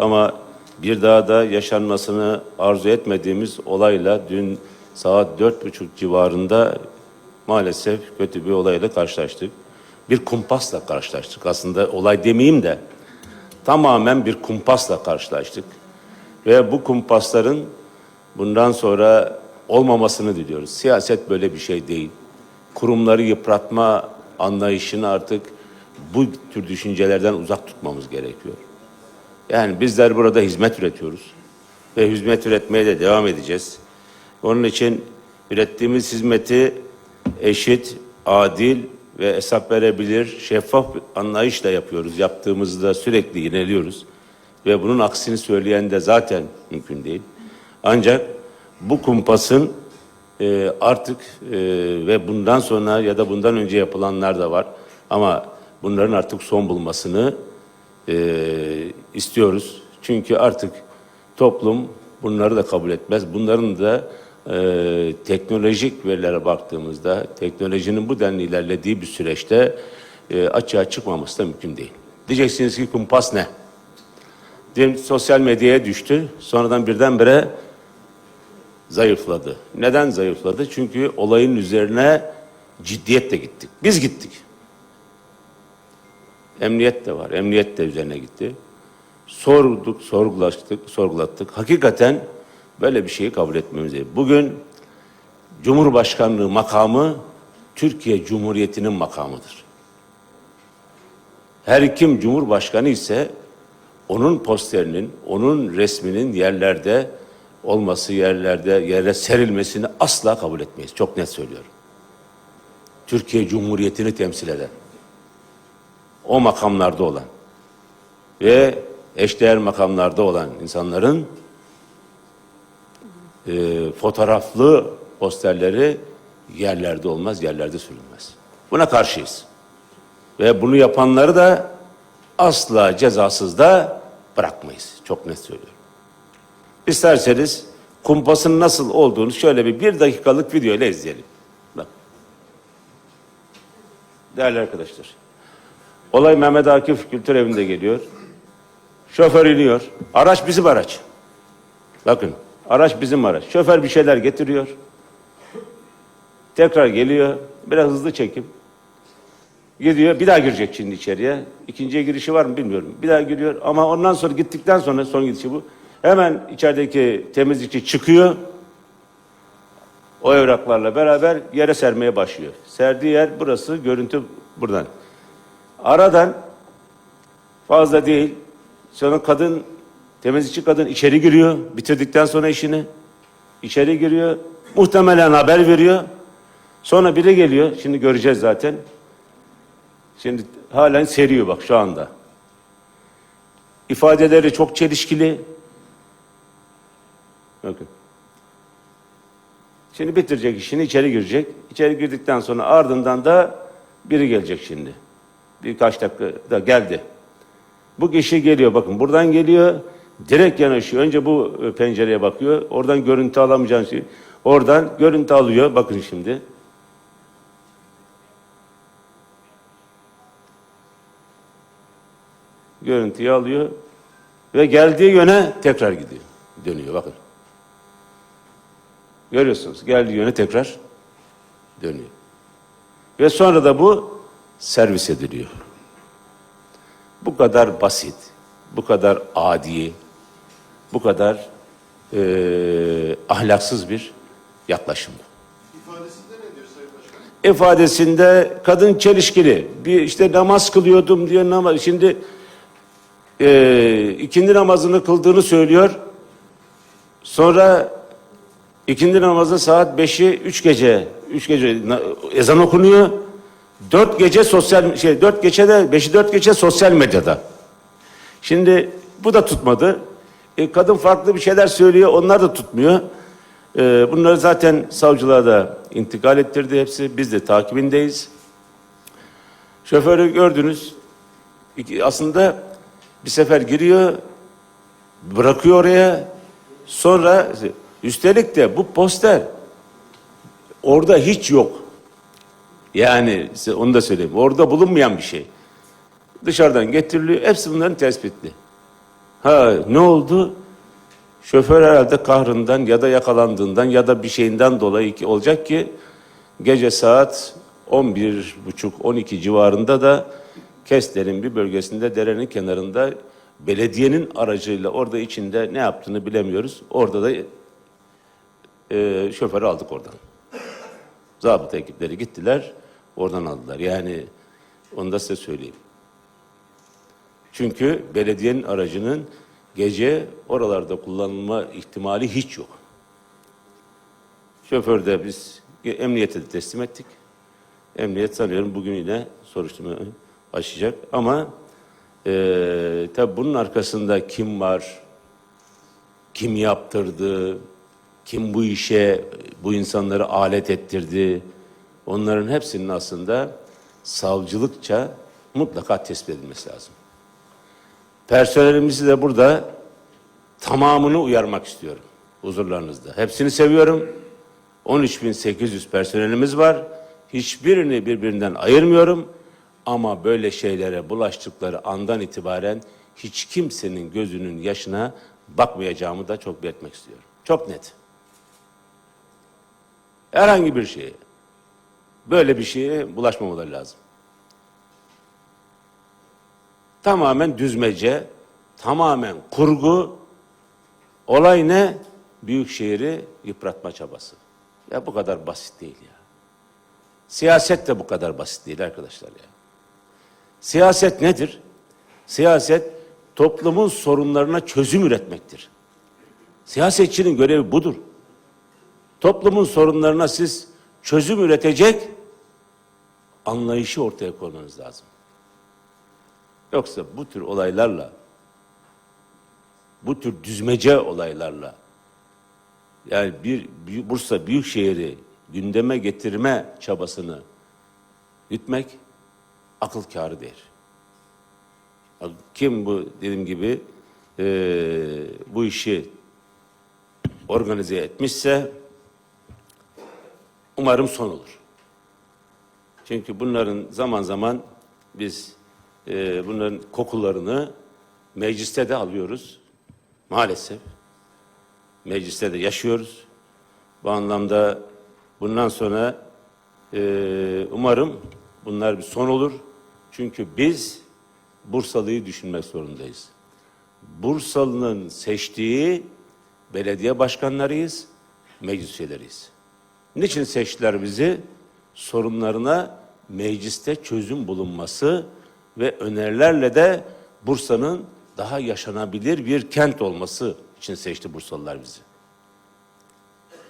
Ama bir daha da yaşanmasını arzu etmediğimiz olayla dün saat dört buçuk civarında maalesef kötü bir olayla karşılaştık. Bir kumpasla karşılaştık. Aslında olay demeyeyim de tamamen bir kumpasla karşılaştık. Ve bu kumpasların bundan sonra olmamasını diliyoruz. Siyaset böyle bir şey değil. Kurumları yıpratma anlayışını artık bu tür düşüncelerden uzak tutmamız gerekiyor. Yani bizler burada hizmet üretiyoruz ve hizmet üretmeye de devam edeceğiz. Onun için ürettiğimiz hizmeti eşit, adil ve hesap verebilir, şeffaf bir anlayışla yapıyoruz. Yaptığımızda sürekli yineliyoruz. Ve bunun aksini söyleyen de zaten mümkün değil. Ancak bu kumpasın e, artık e, ve bundan sonra ya da bundan önce yapılanlar da var. Ama bunların artık son bulmasını e, istiyoruz. Çünkü artık toplum bunları da kabul etmez. Bunların da e, teknolojik verilere baktığımızda teknolojinin bu denli ilerlediği bir süreçte e, açığa çıkmaması da mümkün değil. Diyeceksiniz ki kumpas ne? Diyelim sosyal medyaya düştü. Sonradan birdenbire zayıfladı. Neden zayıfladı? Çünkü olayın üzerine ciddiyetle gittik. Biz gittik. Emniyet de var. Emniyet de üzerine gitti. Sorduk, sorgulaştık, sorgulattık. Hakikaten böyle bir şeyi kabul etmemiz gerekiyor. Bugün Cumhurbaşkanlığı makamı Türkiye Cumhuriyeti'nin makamıdır. Her kim Cumhurbaşkanı ise onun posterinin, onun resminin yerlerde olması, yerlerde yere serilmesini asla kabul etmeyiz. Çok net söylüyorum. Türkiye Cumhuriyeti'ni temsil eden, o makamlarda olan ve eşdeğer makamlarda olan insanların e, fotoğraflı posterleri yerlerde olmaz, yerlerde sürülmez. Buna karşıyız. Ve bunu yapanları da asla cezasız da bırakmayız. Çok net söylüyorum. İsterseniz kumpasın nasıl olduğunu şöyle bir bir dakikalık video ile izleyelim. Bak. Değerli arkadaşlar. Olay Mehmet Akif Kültür Evi'nde geliyor. Şoför iniyor. Araç bizim araç. Bakın araç bizim araç. Şoför bir şeyler getiriyor. Tekrar geliyor. Biraz hızlı çekim. Gidiyor. Bir daha girecek şimdi içeriye. İkinciye girişi var mı bilmiyorum. Bir daha giriyor. Ama ondan sonra gittikten sonra son gidişi bu. Hemen içerideki temizlikçi çıkıyor. O evraklarla beraber yere sermeye başlıyor. Serdiği yer burası. Görüntü buradan. Aradan fazla değil. Sonra kadın, temizlikçi kadın içeri giriyor. Bitirdikten sonra işini. içeri giriyor. Muhtemelen haber veriyor. Sonra biri geliyor. Şimdi göreceğiz zaten. Şimdi halen seriyor bak şu anda. İfadeleri çok çelişkili. Bakın. Şimdi bitirecek işini içeri girecek. İçeri girdikten sonra ardından da biri gelecek şimdi. Birkaç dakika da geldi. Bu kişi geliyor bakın buradan geliyor. Direkt yanaşıyor. Önce bu e, pencereye bakıyor. Oradan görüntü alamayacağın şey. Oradan görüntü alıyor. Bakın şimdi. Görüntüyü alıyor. Ve geldiği yöne tekrar gidiyor. Dönüyor bakın. Görüyorsunuz. Geldiği yöne tekrar dönüyor. Ve sonra da bu servis ediliyor. Bu kadar basit, bu kadar adi, bu kadar eee, ahlaksız bir yaklaşım. İfadesinde ne diyor Sayın Başkanım? İfadesinde kadın çelişkili. Bir işte namaz kılıyordum diyor namaz. Şimdi eee ikindi namazını kıldığını söylüyor. Sonra ikindi namazı saat 5'i 3 gece 3 gece ezan okunuyor. 4 gece sosyal şey 4 gece de 5'i 4 gece sosyal medyada. Şimdi bu da tutmadı. E, kadın farklı bir şeyler söylüyor. Onlar da tutmuyor. E, bunları zaten savcılığa da intikal ettirdi hepsi. Biz de takibindeyiz. Şoförü gördünüz. Aslında bir sefer giriyor, bırakıyor oraya. Sonra üstelik de bu poster orada hiç yok. Yani size onu da söyleyeyim. Orada bulunmayan bir şey. Dışarıdan getiriliyor. Hepsi bunların tespitli. Ha ne oldu? Şoför herhalde kahrından ya da yakalandığından ya da bir şeyinden dolayı ki olacak ki gece saat 11.30-12 civarında da Kestel'in bir bölgesinde derenin kenarında belediyenin aracıyla orada içinde ne yaptığını bilemiyoruz. Orada da e, şoförü aldık oradan. Zabıta ekipleri gittiler, oradan aldılar. Yani onu da size söyleyeyim. Çünkü belediyenin aracının gece oralarda kullanılma ihtimali hiç yok. Şoför de biz emniyete de teslim ettik. Emniyet sanıyorum bugün yine soruşturma açacak. Ama eee tabi bunun arkasında kim var, kim yaptırdı, kim bu işe bu insanları alet ettirdi, onların hepsinin aslında savcılıkça mutlaka tespit edilmesi lazım. Personelimizi de burada tamamını uyarmak istiyorum huzurlarınızda. Hepsini seviyorum. 13.800 personelimiz var. Hiçbirini birbirinden ayırmıyorum. Ama böyle şeylere bulaştıkları andan itibaren hiç kimsenin gözünün yaşına bakmayacağımı da çok belirtmek istiyorum. Çok net. Herhangi bir şeye, böyle bir şeye bulaşmamaları lazım. Tamamen düzmece, tamamen kurgu. Olay ne? Büyükşehir'i yıpratma çabası. Ya bu kadar basit değil ya. Siyaset de bu kadar basit değil arkadaşlar ya. Siyaset nedir? Siyaset toplumun sorunlarına çözüm üretmektir. Siyasetçinin görevi budur. Toplumun sorunlarına siz çözüm üretecek anlayışı ortaya koymanız lazım. Yoksa bu tür olaylarla, bu tür düzmece olaylarla, yani bir, Bursa Büyükşehir'i gündeme getirme çabasını gütmek akıl kârı değil. Kim bu dediğim gibi eee, bu işi organize etmişse umarım son olur. Çünkü bunların zaman zaman biz e, bunların kokularını mecliste de alıyoruz. Maalesef. Mecliste de yaşıyoruz. Bu anlamda bundan sonra e, umarım bunlar bir son olur. Çünkü biz Bursalı'yı düşünmek zorundayız. Bursalı'nın seçtiği belediye başkanlarıyız, meclis üyeleriyiz. Niçin seçtiler bizi? Sorunlarına mecliste çözüm bulunması ve önerilerle de Bursa'nın daha yaşanabilir bir kent olması için seçti Bursalılar bizi.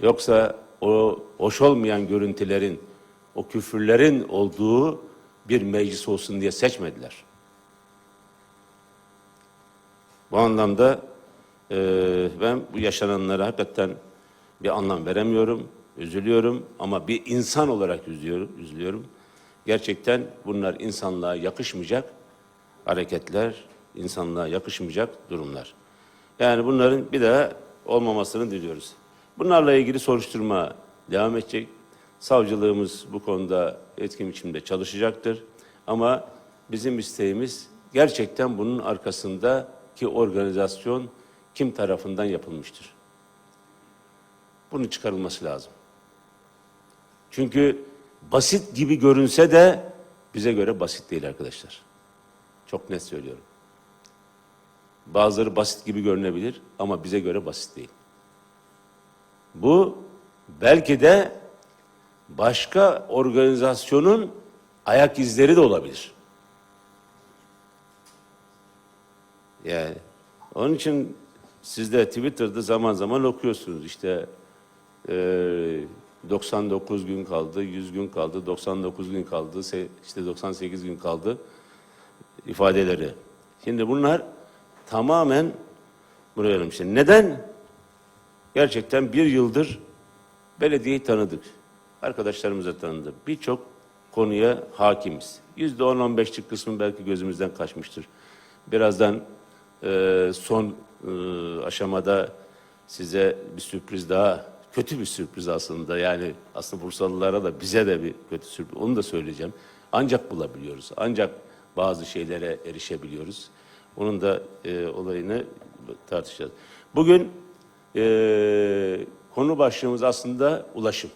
Yoksa o hoş olmayan görüntülerin, o küfürlerin olduğu bir meclis olsun diye seçmediler. Bu anlamda eee, ben bu yaşananlara hakikaten bir anlam veremiyorum, üzülüyorum ama bir insan olarak üzülüyorum. üzülüyorum. Gerçekten bunlar insanlığa yakışmayacak hareketler, insanlığa yakışmayacak durumlar. Yani bunların bir daha olmamasını diliyoruz. Bunlarla ilgili soruşturma devam edecek. Savcılığımız bu konuda etkin biçimde çalışacaktır. Ama bizim isteğimiz gerçekten bunun arkasındaki organizasyon kim tarafından yapılmıştır? Bunun çıkarılması lazım. Çünkü basit gibi görünse de bize göre basit değil arkadaşlar. Çok net söylüyorum. Bazıları basit gibi görünebilir ama bize göre basit değil. Bu belki de başka organizasyonun ayak izleri de olabilir. Yani onun için siz de Twitter'da zaman zaman okuyorsunuz işte eee 99 gün kaldı, 100 gün kaldı, 99 gün kaldı, işte 98 gün kaldı ifadeleri. Şimdi bunlar tamamen buraya alınmış. Neden? Gerçekten bir yıldır belediyeyi tanıdık. Arkadaşlarımıza tanıdık. Birçok konuya hakimiz. Yüzde on, on beşlik kısmı belki gözümüzden kaçmıştır. Birazdan e, son e, aşamada size bir sürpriz daha, kötü bir sürpriz aslında. Yani aslında Bursalılara da bize de bir kötü sürpriz. Onu da söyleyeceğim. Ancak bulabiliyoruz. Ancak bazı şeylere erişebiliyoruz. Onun da e, olayını tartışacağız. Bugün e, konu başlığımız aslında ulaşım.